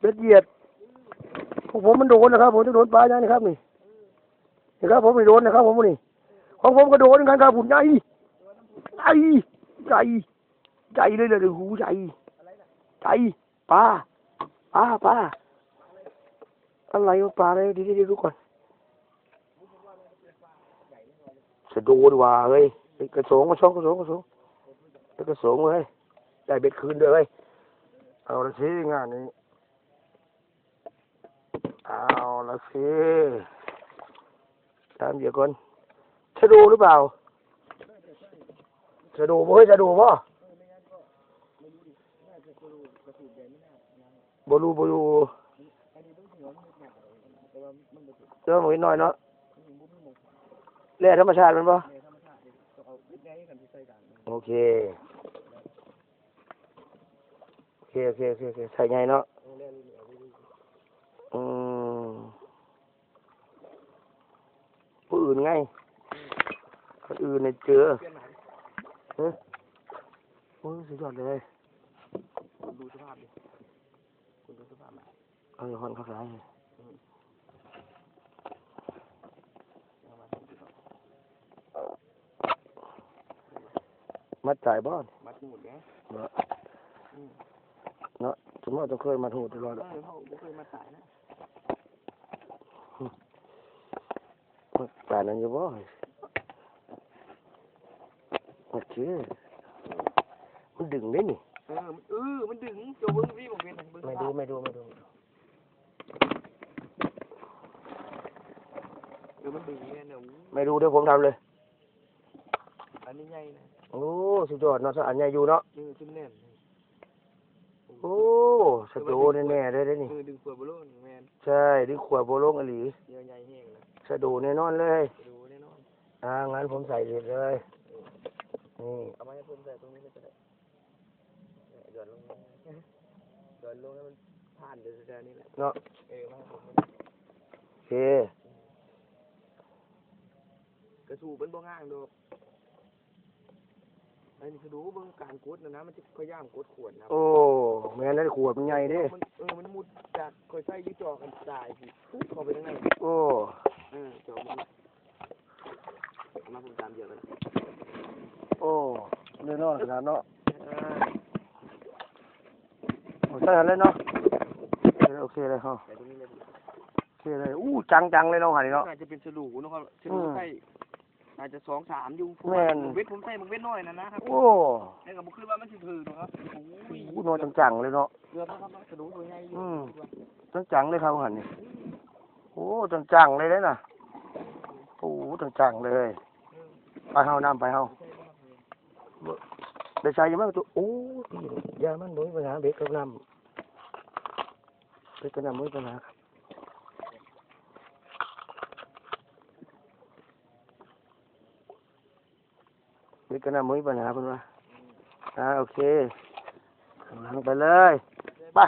เบ็ดเหยียดพวกผมมันโดนนะครับ ผมจะโดนปลาอย่างนี้ครับนี่นี่ครับผมไม่โดนนะครับ ผมนี่ของผมก็โดนเหมือนกันครับผมใหญ่ใหญ่ใหญ่ใหญ่เลยเลยหูใหญ่ใหญ่ปลาปลาปลาอะไรปลาอะไรดีดีดูก่อนสะดูดีว่าเฮ้ยกระสงกระสงกระสงกระสงกระสงเฮ้ยได้เบ็ดคืนด้วยเฮ้ยเอาละสิงานนี้ เอาละสิตามเดี๋ยวก่อนจะดูหรือเปล่าจะดูบ่เฮ้ยจะดูบ่บ่รู้บ่รู้เจอหมวยน้อยเนาะแร่ธรรมชาติมันบ่โอเคโอเค โอเค โอเค โอเค ใส่ไงเนาะ อืมผู้ อื่นไง คนอื่นเนี่ยเจอเฮ้ยโอ้ยสุดยอดเลยดูสภาพดิคุณดูสภาพไหมเออคนเขาขายมัดจ่ายบ้านมัดหมุดไงเนาะสมมติต้องเคยมาถูกตลอดเออเขาไม่เคยมาตายนะ มัดจ่ายนั่นอยู่บ่โอเคมันดึงได้นี่เออมันเออมันดึงเจ้าเบิ้งพี่ผมเป็นเบิ้งไม่ดูไม่ดูไม่ดูเออมันดึงเนี่ยเนี่ยไม่ดูเดี๋ยวผมทำเลย อันนี้ใหญ่นะโอ้สุดยอดเนาะสะอันใหญ่อยู่เนาะเออขึ้นแน่นโอ้สะโดแน่ๆเลยเด้อนี่เออดึงขวดบอลลูนแมนใช่ดิขวดโบโลงอหลีเยอะใหญ่แห้งนะ สะโดแน่นอนเลยดูแน่นอนอ่างั้นผมใส่เลยเลย นี่ เอามาให้ผมใส่ตรงนี้เลยก็ได้เดือดลงเดือดลงแล้วมันผ่านเดือดแค่นี้แหละเนาะเออมาให้ผมโอเคกระสูบเป็นบ่ง่างดอกไอ้นี่คือดูเบิ่งการกดนะนะมันจะพยายามกดขวดนะโอ้แม่นได้ขวดมันใหญ่เด้มันเออมันมุดจากคอยใส่ยึดจอกันตายสิปุ๊บเข้าไปข้างในโอ้ เออจอมันเอามาผมตามเยอะไปแล้วโอ้แน่นอนขนาดเนาะโอ้ใส่อันเลยเนาะโอเคเลยฮะใส่ตรงนี้เลยโอเคเลยอู้จังจังๆเลยเนาะหันนี่เนาะอาจจะเป็นฉลูนะครับฉอืลูมใส่อาจจะสองสามอยู่แม่นผมเวทผมใส่ผมเวทน้อยนะนะครับโอ้แต่กับบุคือว่ามันสิถือนะครับโอ้ยอู้นอนจังจังๆเลยเนาะเรือนะครับฉลูตัวใหญ่อยู่อืมจังจังๆเลยครับหันนี่ โอ้จังจังๆเลยเด้น่ะโอ้จังจังๆเลย ไปเฮาน้ำไปเฮาได้ใช้ยังไงตัวโอ้ยามันบ่มีปัญหาเบรกกับน้ำเบรกกับน้ำบ่มีปัญหาครับเบรกกับน้ำบ่มีปัญหาเพิ่นว่าอ่าโอเคข้างหลังไปเลย ไป